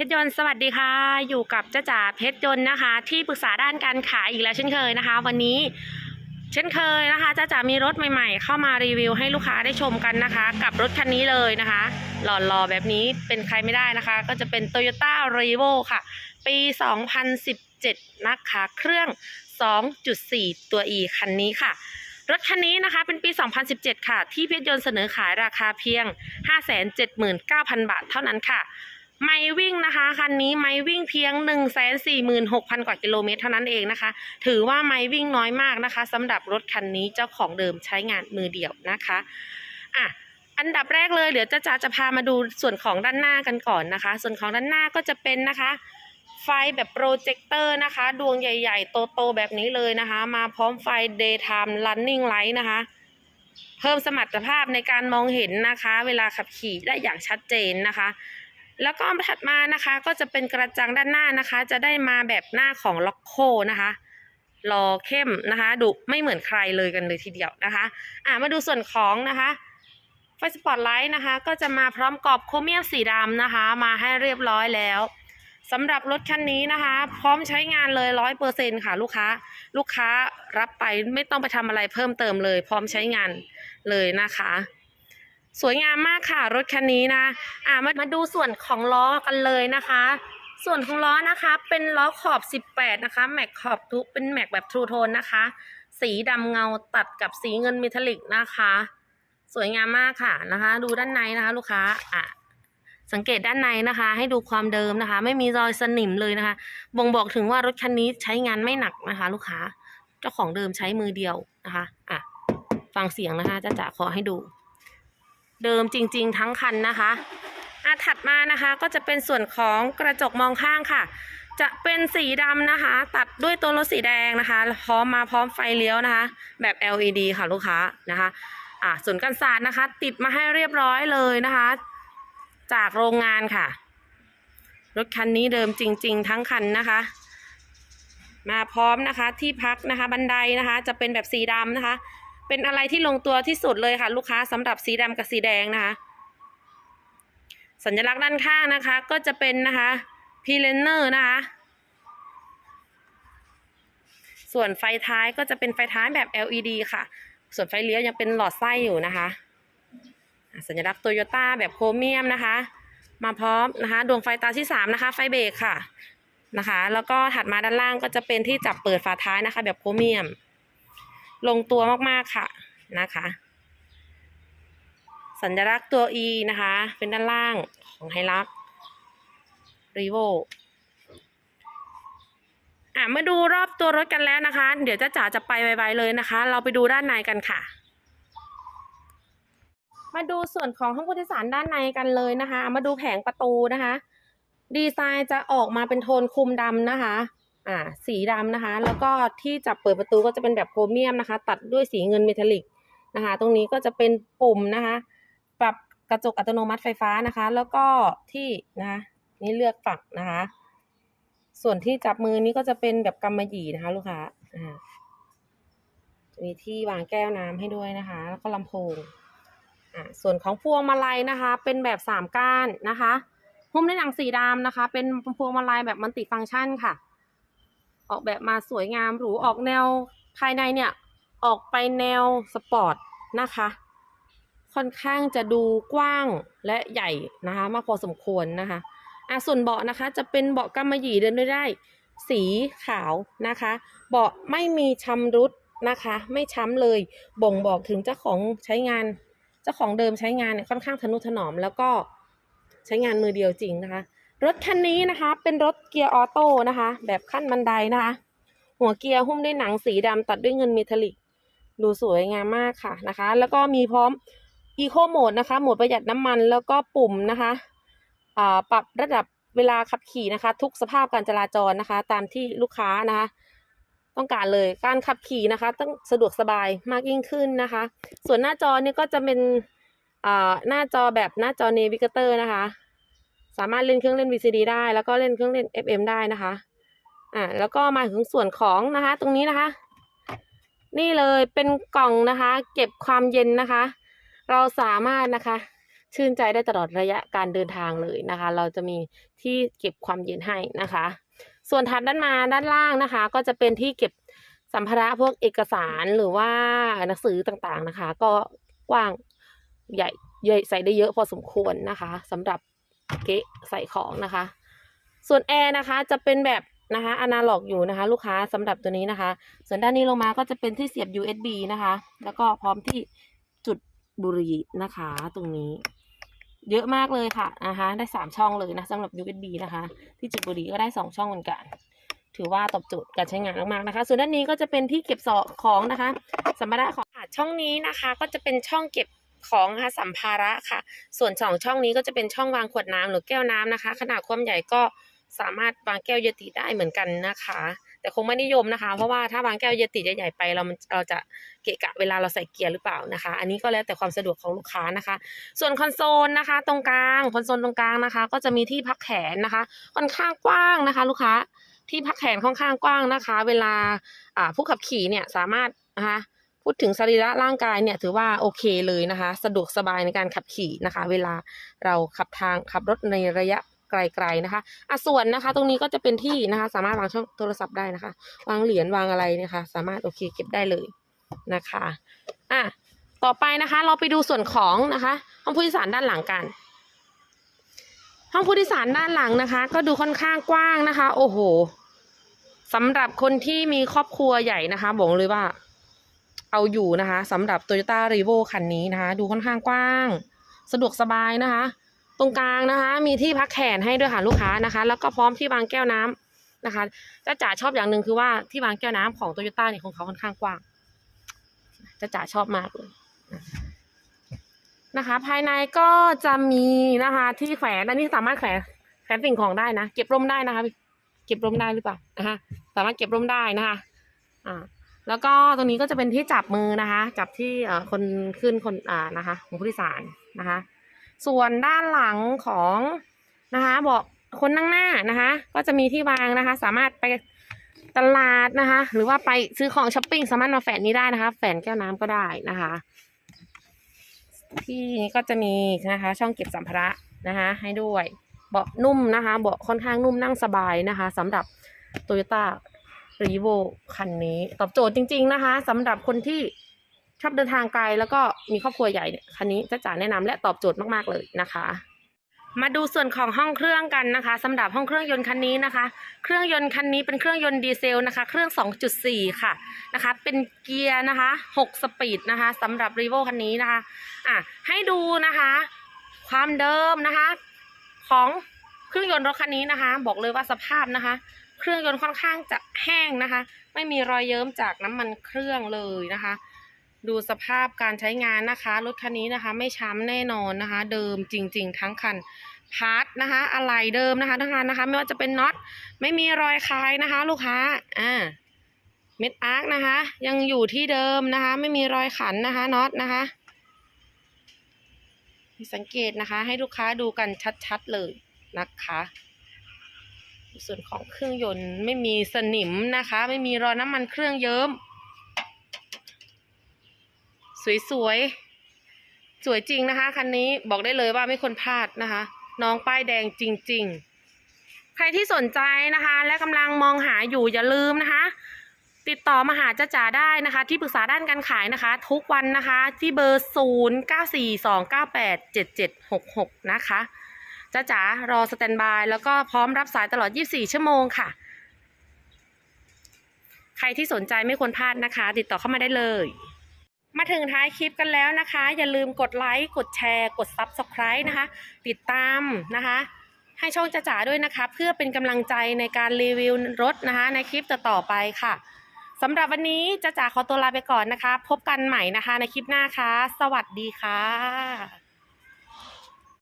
พชรยนต์สวัสดีค่ะ อยู่กับจ้าจ๋าเพชรยนต์นะคะ ที่ปรึกษาด้านการขายอีกแล้วเช่นเคยนะคะ วันนี้เช่นเคยนะคะจ้าจ๋ามีรถใหม่ๆ เข้ามารีวิวให้ลูกค้าได้ชมกันนะคะ กับรถคันนี้เลยนะคะ หล่อๆแบบนี้เป็นใครไม่ได้นะคะ ก็จะเป็น Toyota r e v o ค่ะ ปี 2017 นะคะ เครื่อง 2.4 ตัว E คันนี้ค่ะรถคันนี้นะคะเป็นปี 2017 ค่ะ ที่เพชรยนต์เสนอขายราคาเพียง 579,000 บาทเท่านั้นค่ะ ไม่วิ่งนะคะคันนี้ไม่วิ่งเพียง 146,000 กว่ากิโลเมตรเท่านั้นเองนะคะ ถือว่าไม่วิ่งน้อยมากนะคะสำหรับรถคันนี้เจ้าของเดิมใช้งานมือเดียวนะคะอะอันดับแรกเลยเดี๋ยวจะจะจะพามาดูส่วนของด้านหน้ากันก่อนนะคะ ส่วนของด้านหน้าก็จะเป็นนะคะ ไฟแบบโปรเจคเตอร์นะคะ ดวงใหญ่ๆ โตๆแบบนี้เลยนะคะ มาพร้อมไฟ daytime running light นะคะ เพิ่มสมรรถภาพในการมองเห็นนะคะ เวลาขับขี่ได้อย่างชัดเจนนะคะ แล้วก็ถัดมานะคะก็จะเป็นกระจังด้านหน้านะคะ จะได้มาแบบหน้าของล็อกโคนะคะรอเข้มนะคะดุไม่เหมือนใครเลยกันเลยทีเดียวนะคะอะมาดูส่วนของนะคะไฟสปอตไลท์นะคะ ก็จะมาพร้อมกรอบโครเมียมสีดำนะคะ มาให้เรียบร้อยแล้วสำหรับรถคันนี้นะคะ พร้อมใช้งานเลยร้อยเปอร์เซ็นค่ะลูกค้า ลูกค้ารับไปไม่ต้องไปทำอะไรเพิ่มเติมเลย พร้อมใช้งานเลยนะคะ สวยงามมากค่ะรถคันนี้นะ อ่ามามาดูส่วนของล้อกันเลยนะคะ ส่วนของล้อนะคะเป็นล้อขอบ 18 นะคะ แม็กขอบทุกเป็นแม็กแบบทรูโทนนะคะ สีดำเงาตัดกับสีเงินเมทัลลิกนะคะ สวยงามมากค่ะนะคะ ดูด้านในนะคะลูกค้าอะสังเกตด้านในนะคะ ให้ดูความเดิมนะคะ ไม่มีรอยสนิมเลยนะคะ บ่งบอกถึงว่ารถคันนี้ใช้งานไม่หนักนะคะ ลูกค้า เจ้าของเดิมใช้มือเดียวนะคะ อะ ฟังเสียงนะคะจะจะขอให้ดู เดิมจริง ๆ ทั้งคันนะคะอะถัดมานะคะก็จะเป็นส่วนของกระจกมองข้างค่ะ จะเป็นสีดำนะคะ ตัดด้วยตัวรถสีแดงนะคะ พร้อมมาพร้อมไฟเลี้ยวนะคะ แบบ LED ค่ะลูกค้านะคะอะส่วนกันศาสตร์นะคะ ติดมาให้เรียบร้อยเลยนะคะ จากโรงงานค่ะ รถคันนี้เดิมจริง ๆ ทั้งคันนะคะ มาพร้อมนะคะที่พักนะคะ บันไดนะคะ จะเป็นแบบสีดำนะคะ เป็นอะไรที่ลงตัวที่สุดเลยค่ะ ลูกค้าสำหรับสีดำกับสีแดงนะคะสัญลักษณ์ด้านข้างนะคะ ก็จะเป็นนะคะพีเลนเนอร์นะคะ ส่วนไฟท้ายก็จะเป็นไฟท้ายแบบ LED ค่ะ ส่วนไฟเลี้ยวยังเป็นหลอดไส้อยู่นะคะ สัญลักษณ์โตโยต้าแบบโครเมียมนะคะ มาพร้อมนะคะดวงไฟตาที่3นะคะ ไฟเบรกค่ะนะคะ แล้วก็ถัดมาด้านล่างก็จะเป็นที่จับเปิดฝาท้ายนะคะ แบบโครเมียม ลงตัวมากๆค่ะนะคะ สัญลักษณ์ตัว E นะคะ เป็นด้านล่างของไฮลักรีโวอะมาดูรอบตัวรถกันแล้วนะคะ เดี๋ยวจ้าจ๋าจะไปไวๆเลยนะคะ เราไปดูด้านในกันค่ะ มาดูส่วนของห้องผู้โดยสารด้านในกันเลยนะคะ มาดูแผงประตูนะคะ ดีไซน์จะออกมาเป็นโทนคุมดำนะคะ อ่าสีดำนะคะ แล้วก็ที่จับเปิดประตูก็จะเป็นแบบโครเมียมนะคะ ตัดด้วยสีเงินเมทัลลิกนะคะ ตรงนี้ก็จะเป็นปุ่มนะคะ ปรับกระจกอัตโนมัติไฟฟ้านะคะ แล้วก็ที่นะคะนี่เลือกฝักนะคะ ส่วนที่จับมือนี้ก็จะเป็นแบบกำมะหยี่นะคะ ลูกค้าอ่ามีที่วางแก้วน้ำให้ด้วยนะคะ แล้วก็ลำโพงอ่าส่วนของพวงมาลัยนะคะ เป็นแบบสามก้านนะคะหุ้มด้วยหนังสีดำนะคะ เป็นพวงมาลัยแบบมัลติฟังก์ชันค่ะ ออกแบบมาสวยงามหรูออกแนวภายในเนี่ย ออกไปแนวสปอร์ตนะคะ ค่อนข้างจะดูกว้างและใหญ่นะคะ มากพอสมควรนะคะอะส่วนเบาะนะคะ จะเป็นเบาะกำมะหยี่เดินด้ได้ สีขาวนะคะ เบาะไม่มีชำรุดนะคะ ไม่ช้ำเลย บ่งบอกถึงเจ้าของใช้งาน เจ้าของเดิมใช้งานเนี่ยค่อนข้างทนุถนอม แล้วก็ใช้งานมือเดียวจริงนะคะ รถคันนี้นะคะ เป็นรถเกียร์ออโต้นะคะ แบบขั้นบันไดนะคะ หัวเกียร์หุ้มด้วยหนังสีดำตัดด้วยเงินเมทัลลิก ดูสวยงามมากค่ะนะคะ แล้วก็มีพร้อม Eco Mode นะคะโหมดประหยัดน้ำมันแล้วก็ปุ่มนะคะปรับระดับเวลาขับขี่นะคะ ทุกสภาพการจราจรนะคะ ตามที่ลูกค้านะคะ ต้องการเลยการขับขี่นะคะ ต้องสะดวกสบายมากยิ่งขึ้นนะคะ ส่วนหน้าจอเนี่ยก็จะเป็นหน้าจอแบบหน้าจอ Navigator นะคะ สามารถเล่นเครื่องเล่น VCD ได้ แล้วก็เล่นเครื่องเล่น FM ได้นะคะ อ่า แล้วก็มาถึงส่วนของนะคะ ตรงนี้นะคะ นี่เลยเป็นกล่องนะคะ เก็บความเย็นนะคะ เราสามารถนะคะ ชื่นใจได้ตลอดระยะการเดินทางเลยนะคะ เราจะมีที่เก็บความเย็นให้นะคะ ส่วนถัดด้านมาด้านล่างนะคะ ก็จะเป็นที่เก็บสัมภาระพวกเอกสารหรือว่าหนังสือต่างๆนะคะ ก็กว้างใหญ่ใหญ่ใส่ได้เยอะพอสมควรนะคะสำหรับ เกะใส่ของนะคะ ส่วนแอร์นะคะจะเป็นแบบนะคะอนาล็อกอยู่นะคะ ลูกค้าสำหรับตัวนี้นะคะ ส่วนด้านนี้ลงมาก็จะเป็นที่เสียบ USB นะคะ แล้วก็พร้อมที่จุดบุหรี่นะคะ ตรงนี้ เยอะมากเลยค่ะนะคะ ได้สามช่องเลยนะสำหรับ USB นะคะ ที่จุดบุหรี่ก็ได้สองช่องเหมือนกัน ถือว่าตอบโจทย์การใช้งานมากๆนะคะ ส่วนด้านนี้ก็จะเป็นที่เก็บสอของนะคะสัมภาระของช่องนี้นะคะ ก็จะเป็นช่องเก็บ ของนะคะสัมภาระค่ะ ส่วนสองช่องนี้ก็จะเป็นช่องวางขวดน้ำหรือแก้วน้ำนะคะ ขนาดความใหญ่ก็สามารถวางแก้วเยติได้เหมือนกันนะคะ แต่คงไม่นิยมนะคะ เพราะว่าถ้าวางแก้วเยติใหญ่ๆไปเราเราจะเกะกะเวลาเราใส่เกียร์หรือเปล่านะคะ อันนี้ก็แล้วแต่ความสะดวกของลูกค้านะคะ ส่วนคอนโซลนะคะ ตรงกลางคอนโซลตรงกลางนะคะ ก็จะมีที่พักแขนนะคะ ค่อนข้างกว้างนะคะ ลูกค้าที่พักแขนค่อนข้างกว้างนะคะ เวลาผู้ขับขี่เนี่ยสามารถนะคะ พูดถึงสรีระร่างกายเนี่ยถือว่าโอเคเลยนะคะ สะดวกสบายในการขับขี่นะคะ เวลาเราขับทางขับรถในระยะไกลๆนะคะอะส่วนนะคะ ตรงนี้ก็จะเป็นที่นะคะ สามารถวางช่องโทรศัพท์ได้นะคะ วางเหรียญวางอะไรนะคะ สามารถโอเคเก็บได้เลยนะคะอะต่อไปนะคะ เราไปดูส่วนของนะคะห้องผู้โดยสารด้านหลังกัน ห้องผู้โดยสารด้านหลังนะคะ ก็ดูค่อนข้างกว้างนะคะ โอ้โหสำหรับคนที่มีครอบครัวใหญ่นะคะ บอกเลยว่า เอาอยู่นะคะสำหรับ Toyota r e v o คันนี้นะคะ ดูค่อนข้างกว้าง สะดวกสบายนะคะ ตรงกลางนะคะ มีที่พักแขนให้ด้วยค่ะลูกค้านะคะ แล้วก็พร้อมที่วางแก้วน้ำนะคะจ้าจ๋าชอบอย่างหนึ่งคือว่าที่วางแก้วน้ำของ Toyota เนี่ยของเขาค่อนข้างกว้างจ้าจ๋าชอบมากเลยนะคะ ภายในก็จะมีนะคะ ที่แขวนอันนี้สามารถแขวนแขวนสิ่งของได้นะเก็บร่มได้นะคะ เก็บร่มได้หรือเปล่านะคะสามารถเก็บร่มได้นะคะ อ่า แล้วก็ตรงนี้ก็จะเป็นที่จับมือนะคะ จับที่คนขึ้นคนอ่านะคะ ของผู้โดยสารนะคะ ส่วนด้านหลังของนะคะเบอกคนนั่งหน้านะคะ ก็จะมีที่วางนะคะ สามารถไปตลาดนะคะ หรือว่าไปซื้อของช้อปปิ้งสามารถมาแฝนนี้ได้นะคะ แฝนแก้วน้ำก็ได้นะคะ ที่นี้ก็จะมีนะคะ ช่องเก็บสัมภาระนะคะ ให้ด้วยเบาะนุ่มนะคะ เบาะค่อนข้างนุ่มนั่งสบายนะคะสำหรับ Toyota r e v o คันนี้ ตอบโจทย์จริง ๆ นะคะสำหรับคนที่ชอบเดินทางไกลแล้วก็มีครอบครัวใหญ่เนี่ยคันนี้จะจ๋าแนะนำและตอบโจทย์มากๆเลยนะคะ มาดูส่วนของห้องเครื่องกันนะคะสำหรับห้องเครื่องยนต์คันนี้นะคะ เครื่องยนต์คันนี้เป็นเครื่องยนต์ดีเซลนะคะ เครื่อง 2.4 ค่ะนะคะ เป็นเกียร์นะคะ 6 สปีดนะคะสำหรับ r e v o คันนี้นะคะอะให้ดูนะคะ ความเดิมนะคะ ของเครื่องยนต์รถคันนี้นะคะ บอกเลยว่าสภาพนะคะ เครื่องยนต์ค่อนข้างจะแห้งนะคะ ไม่มีรอยเยิ้มจากน้ำมันเครื่องเลยนะคะ ดูสภาพการใช้งานนะคะ รถคันนี้นะคะ ไม่ช้ำแน่นอนนะคะ เดิมจริง ๆ ทั้งคันพาร์ทนะคะอะไรเดิมนะคะทั้งคันนะคะ ไม่ว่าจะเป็นน็อตไม่มีรอยคายนะคะ ลูกค้าอ่าเม็ดอาร์คนะคะ ยังอยู่ที่เดิมนะคะ ไม่มีรอยขันนะคะน็อตนะคะ สังเกตนะคะ ให้ลูกค้าดูกันชัดๆเลยนะคะ ส่วนของเครื่องยนต์ไม่มีสนิมนะคะ ไม่มีรอยน้ำมันเครื่องเยิ้ม สวยๆสวยจริงนะคะคันนี้บอกได้เลยว่าไม่ควรพลาดนะคะ น้องป้ายแดงจริง ๆ ใครที่สนใจนะคะ และกำลังมองหาอยู่อย่าลืมนะคะ ติดต่อมาหาจ้าจ๋าได้นะคะ ที่ปรึกษาด้านการขายนะคะ ทุกวันนะคะที่เบอร์ 0 9 4 2 9 8 7 7 6 6 นะคะ จ้าจ๋ารอสแตนบายแล้วก็พร้อมรับสายตลอด 24 ชั่วโมงค่ะ ใครที่สนใจไม่ควรพลาดนะคะ ติดต่อเข้ามาได้เลย มาถึงท้ายคลิปกันแล้วนะคะ อย่าลืมกดไลค์กดแชร์ กด Subscribe นะคะ ติดตามนะคะ ให้ช่องจ้าจ๋าด้วยนะคะ เพื่อเป็นกำลังใจในการรีวิวรถนะคะ ในคลิปต่อๆไปค่ะสำหรับวันนี้จ้าจ๋าขอตัวลาไปก่อนนะคะ พบกันใหม่นะคะในคลิปหน้าค่ะ สวัสดีค่ะ